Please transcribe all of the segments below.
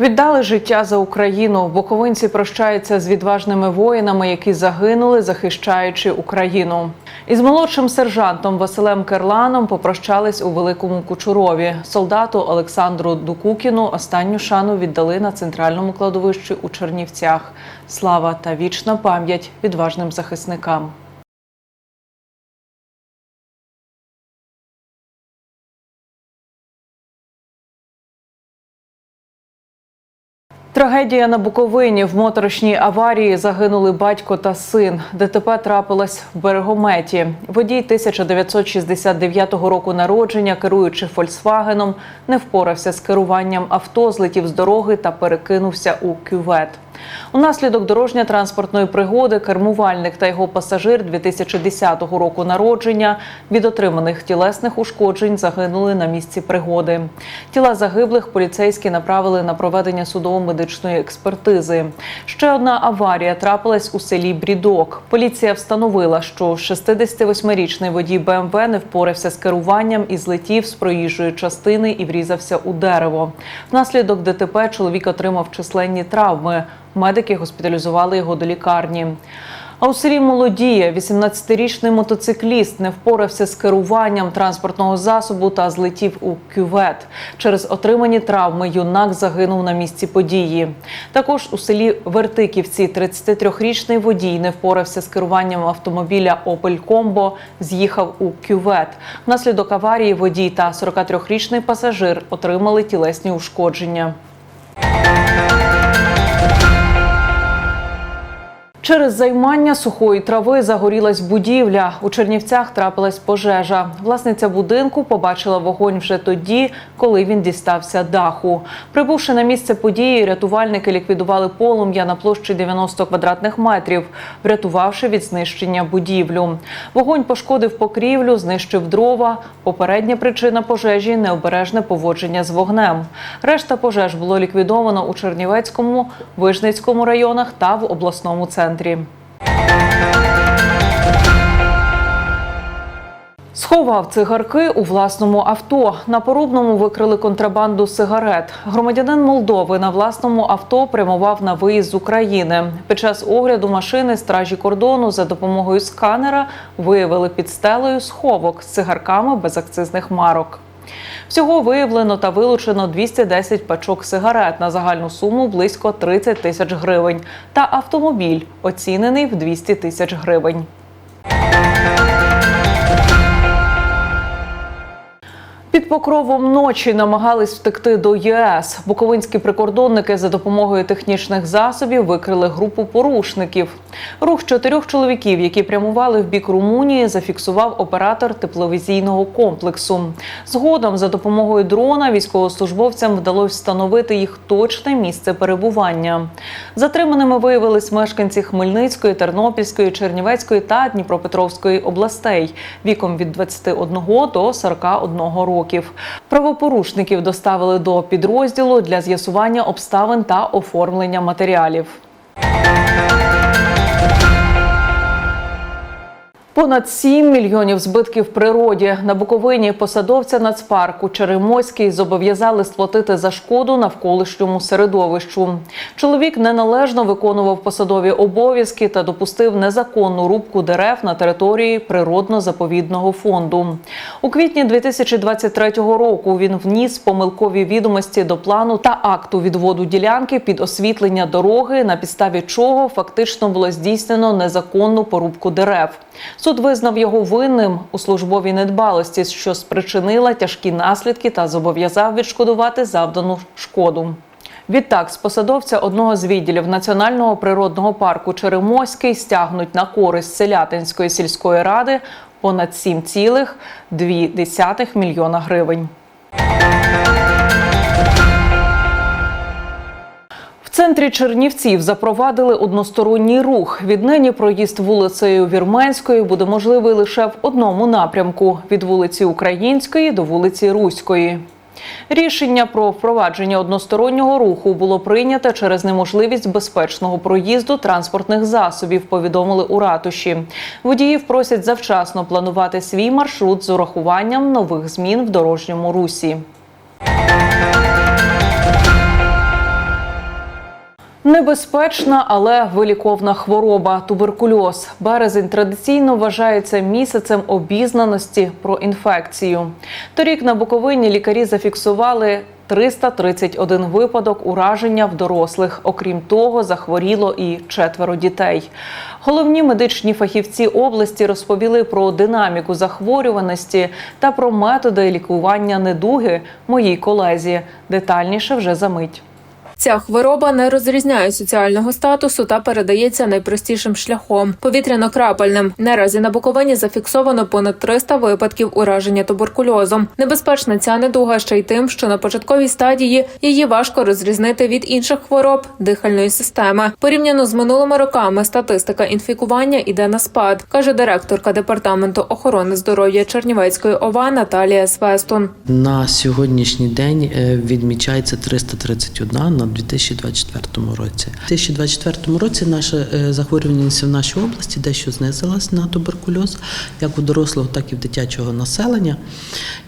Віддали життя за Україну. Буковинці прощаються з відважними воїнами, які загинули, захищаючи Україну. Із молодшим сержантом Василем Керланом попрощались у Великому Кучурові. Солдату Олександру Дукукіну останню шану віддали на центральному кладовищі у Чернівцях. Слава та вічна пам'ять відважним захисникам. Трагедія на Буковині в моторошній аварії загинули батько та син. ДТП трапилось в берегометі. Водій 1969 року народження, керуючи Фольксвагеном, не впорався з керуванням авто, злетів з дороги та перекинувся у кювет. Унаслідок дорожньо-транспортної пригоди кермувальник та його пасажир 2010 року народження від отриманих тілесних ушкоджень загинули на місці пригоди. Тіла загиблих поліцейські направили на проведення судово-медичної експертизи. Ще одна аварія трапилась у селі Брідок. Поліція встановила, що 68-річний водій БМВ не впорався з керуванням і злетів з проїжджої частини і врізався у дерево. Внаслідок ДТП чоловік отримав численні травми. Медики госпіталізували його до лікарні. А у селі Молодіє 18-річний мотоцикліст не впорався з керуванням транспортного засобу та злетів у кювет. Через отримані травми юнак загинув на місці події. Також у селі Вертиківці 33-річний водій не впорався з керуванням автомобіля Opel Combo, з'їхав у кювет. Внаслідок аварії водій та 43-річний пасажир отримали тілесні ушкодження. Через займання сухої трави загорілась будівля. У Чернівцях трапилась пожежа. Власниця будинку побачила вогонь вже тоді, коли він дістався даху. Прибувши на місце події, рятувальники ліквідували полум'я на площі 90 квадратних метрів, врятувавши від знищення будівлю. Вогонь пошкодив покрівлю, знищив дрова. Попередня причина пожежі необережне поводження з вогнем. Решта пожеж було ліквідовано у Чернівецькому, Вижницькому районах та в обласному центрі. Сховав цигарки у власному авто. На порубному викрили контрабанду сигарет. Громадянин Молдови на власному авто прямував на виїзд з України. Під час огляду машини стражі кордону за допомогою сканера виявили під стелею сховок з цигарками без акцизних марок. Всього виявлено та вилучено 210 пачок сигарет на загальну суму близько 30 тисяч гривень та автомобіль, оцінений в 200 тисяч гривень. Під покровом ночі намагались втекти до ЄС. Буковинські прикордонники за допомогою технічних засобів викрили групу порушників. Рух чотирьох чоловіків, які прямували в бік Румунії, зафіксував оператор тепловізійного комплексу. Згодом, за допомогою дрона, військовослужбовцям вдалося встановити їх точне місце перебування. Затриманими виявились мешканці Хмельницької, Тернопільської, Чернівецької та Дніпропетровської областей віком від 21 до 41 років. Правопорушників доставили до підрозділу для з'ясування обставин та оформлення матеріалів. Понад 7 мільйонів збитків природі на Буковині посадовця нацпарку Черемоський зобов'язали сплатити за шкоду навколишньому середовищу. Чоловік неналежно виконував посадові обов'язки та допустив незаконну рубку дерев на території природно-заповідного фонду. У квітні 2023 року він вніс помилкові відомості до плану та акту відводу ділянки під освітлення дороги, на підставі чого фактично було здійснено незаконну порубку дерев. Суд визнав його винним у службовій недбалості, що спричинила тяжкі наслідки та зобов'язав відшкодувати завдану шкоду. Відтак, з посадовця одного з відділів Національного природного парку Черемоський стягнуть на користь Селятинської сільської ради понад 7,2 мільйона гривень. Центрі Чернівців запровадили односторонній рух. Віднині проїзд вулицею Вірменської буде можливий лише в одному напрямку від вулиці Української до вулиці Руської. Рішення про впровадження одностороннього руху було прийнято через неможливість безпечного проїзду транспортних засобів. Повідомили у ратуші. Водіїв просять завчасно планувати свій маршрут з урахуванням нових змін в дорожньому русі. Небезпечна, але виліковна хвороба туберкульоз. Березень традиційно вважається місяцем обізнаності про інфекцію. Торік на Буковині лікарі зафіксували 331 випадок ураження в дорослих. Окрім того, захворіло і четверо дітей. Головні медичні фахівці області розповіли про динаміку захворюваності та про методи лікування недуги моїй колезі. Детальніше вже за мить. Ця хвороба не розрізняє соціального статусу та передається найпростішим шляхом повітряно-крапельним. Наразі на Буковині зафіксовано понад 300 випадків ураження туберкульозом. Небезпечна ця недуга ще й тим, що на початковій стадії її важко розрізнити від інших хвороб дихальної системи. Порівняно з минулими роками статистика інфікування іде на спад, каже директорка департаменту охорони здоров'я Чернівецької ОВА Наталія Свестун. На сьогоднішній день е, відмічається 331 на 2024 році. У 2024 році наша е, захворюваність в нашій області дещо знизилась на туберкульоз, як у дорослого, так і в дитячого населення.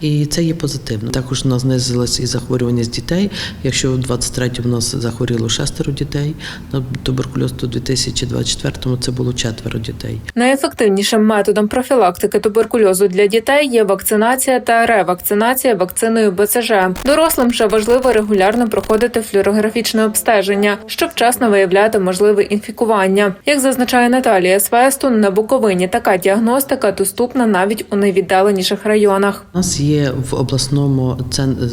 І це є позитивно. Також у нас знизилась і захворюваність дітей. Якщо у 23-му у нас захворіло шестеро дітей на туберкульоз, то у 2024 це було четверо дітей. Найефективнішим методом профілактики туберкульозу для дітей є вакцинація та ревакцинація вакциною БЦЖ. Дорослим ще важливо регулярно проходити флюорографічне обстеження, щоб вчасно виявляти можливе інфікування. Як зазначає Наталія Свестун, на Буковині така діагностика доступна навіть у найвіддаленіших районах. У нас є в обласному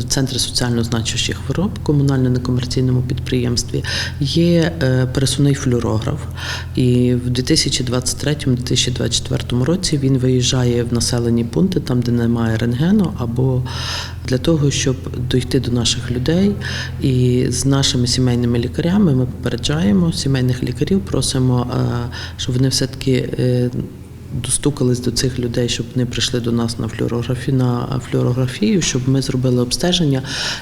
центрі соціально значущих хвороб, комунально-некомерційному підприємстві, є е, пересувний флюорограф. І в 2023-2024 році він виїжджає в населені пункти, там, де немає рентгену, або для того, щоб дойти до наших людей. І з нашими сімейними лікарями ми попереджаємо сімейних лікарів, просимо, е, щоб вони все-таки. е, достукались до цих людей, щоб вони прийшли до нас на флюорографі на флюорографію, щоб ми зробили обстеження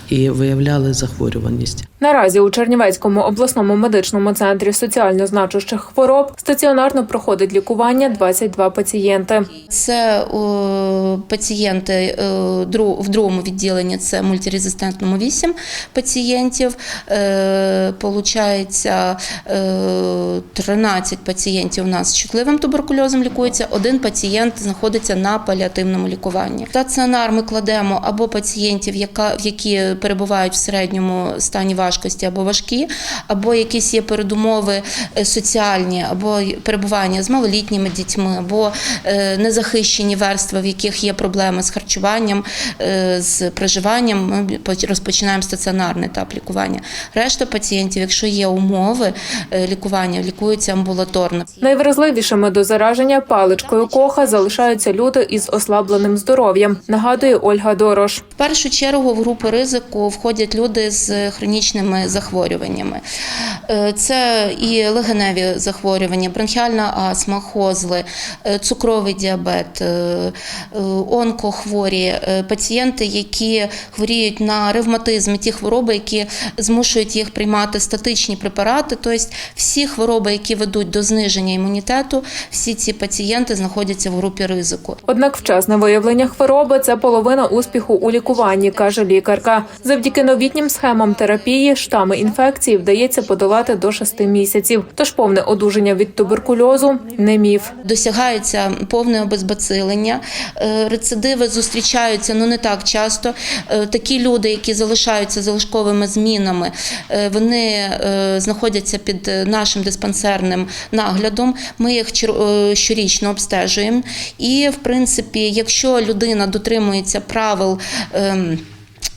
і виявляли захворюваність. Наразі у Чернівецькому обласному медичному центрі соціально значущих хвороб стаціонарно проходить лікування 22 пацієнти. Це о, пацієнти е, дру- в другому відділенні це мультирезистентному 8 пацієнтів. Е, Получається, е, 13 пацієнтів у нас з чутливим туберкульозом лікується, один пацієнт знаходиться на паліативному лікуванні. Стаціонар ми кладемо або пацієнтів, які перебувають в середньому стані важкості або важкі, або якісь є передумови е, соціальні, або перебування з малолітніми дітьми, або е, незахищені верстви, в яких є проблеми з харчуванням, е, з проживанням. Ми розпочинаємо стаціонарний етап лікування. Решта пацієнтів, якщо є умови лікування, лікуються амбулаторно. Найвразливішими до зараження паличкою коха залишаються люди із ослабленим здоров'ям. Нагадує Ольга Дорош. В першу чергу в групу ризику входять люди з хронічними захворюваннями. Е, Це і легеневі захворювання, бронхіальна астма, хозли, е, цукровий діабет, е, онкохворі, пацієнти, які хворіють на ревматизм, ті хвороби, які змушують їх приймати статичні препарати. Тобто всі хвороби, які ведуть до зниження імунітету, всі ці пацієнти знаходяться в групі ризику. Однак вчасне виявлення хвороби це половина успіху у лікуванні, каже лікарка. Завдяки новітнім схемам терапії штами інфекції вдається подолати до 6 місяців. Тож повне одужання від туберкульозу не міф. Досягається повне обезбацилення. Е, Рецидиви зустрічаються ну не так часто. Е, Такі люди, які залишаються залишковими змінами, е, вони знаходяться під нашим диспансерним наглядом. Ми їх чор- е, обстежуємо. І, в принципі, якщо людина дотримується правил.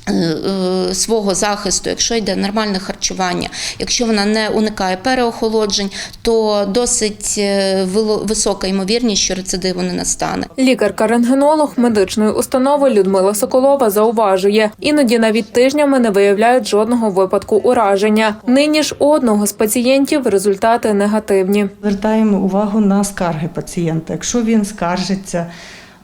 Е, Свого захисту, якщо йде нормальне харчування, якщо вона не уникає переохолоджень, то досить е, висока ймовірність, що рецидиву не настане. Лікарка-рентгенолог медичної установи Людмила Соколова зауважує, іноді навіть тижнями не виявляють жодного випадку ураження. Нині ж у одного з пацієнтів результати негативні. Звертаємо увагу на скарги пацієнта. Якщо він скаржиться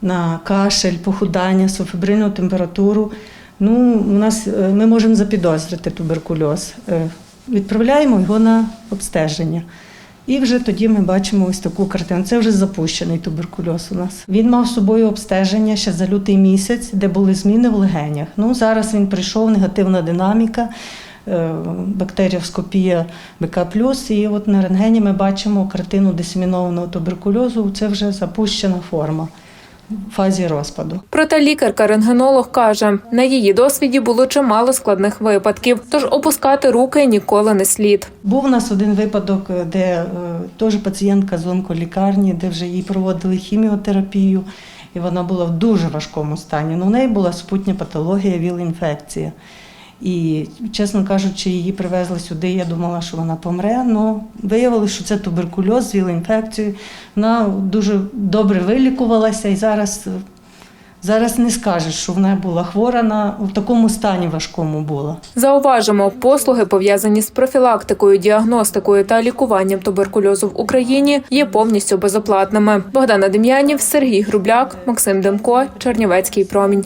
на кашель, похудання, субфебрильну температуру, Ну, у нас е, ми можемо запідозрити туберкульоз. Е, Відправляємо його на обстеження. І вже тоді ми бачимо ось таку картину. Це вже запущений туберкульоз у нас. Він мав з собою обстеження ще за лютий місяць, де були зміни в легенях. Ну, зараз він прийшов, негативна динаміка, е, бактеріоскопія БК+, і от на рентгені ми бачимо картину дисемінованого туберкульозу. Це вже запущена форма фазі розпаду. Проте лікарка-рентгенолог каже, на її досвіді було чимало складних випадків, тож опускати руки ніколи не слід. Був у нас один випадок, де е, теж пацієнтка з онколікарні, де вже їй проводили хіміотерапію, і вона була в дуже важкому стані. Ну, у неї була супутня патологія, віл-інфекція. І, чесно кажучи, її привезли сюди. Я думала, що вона помре. але виявилося, що це туберкульоз з віл-інфекцією. Вона дуже добре вилікувалася і зараз, зараз не скажеш, що вона була хвора на в такому стані важкому була. Зауважимо, послуги пов'язані з профілактикою, діагностикою та лікуванням туберкульозу в Україні є повністю безоплатними. Богдана Дем'янів, Сергій Грубляк, Максим Демко, Чернівецький промінь.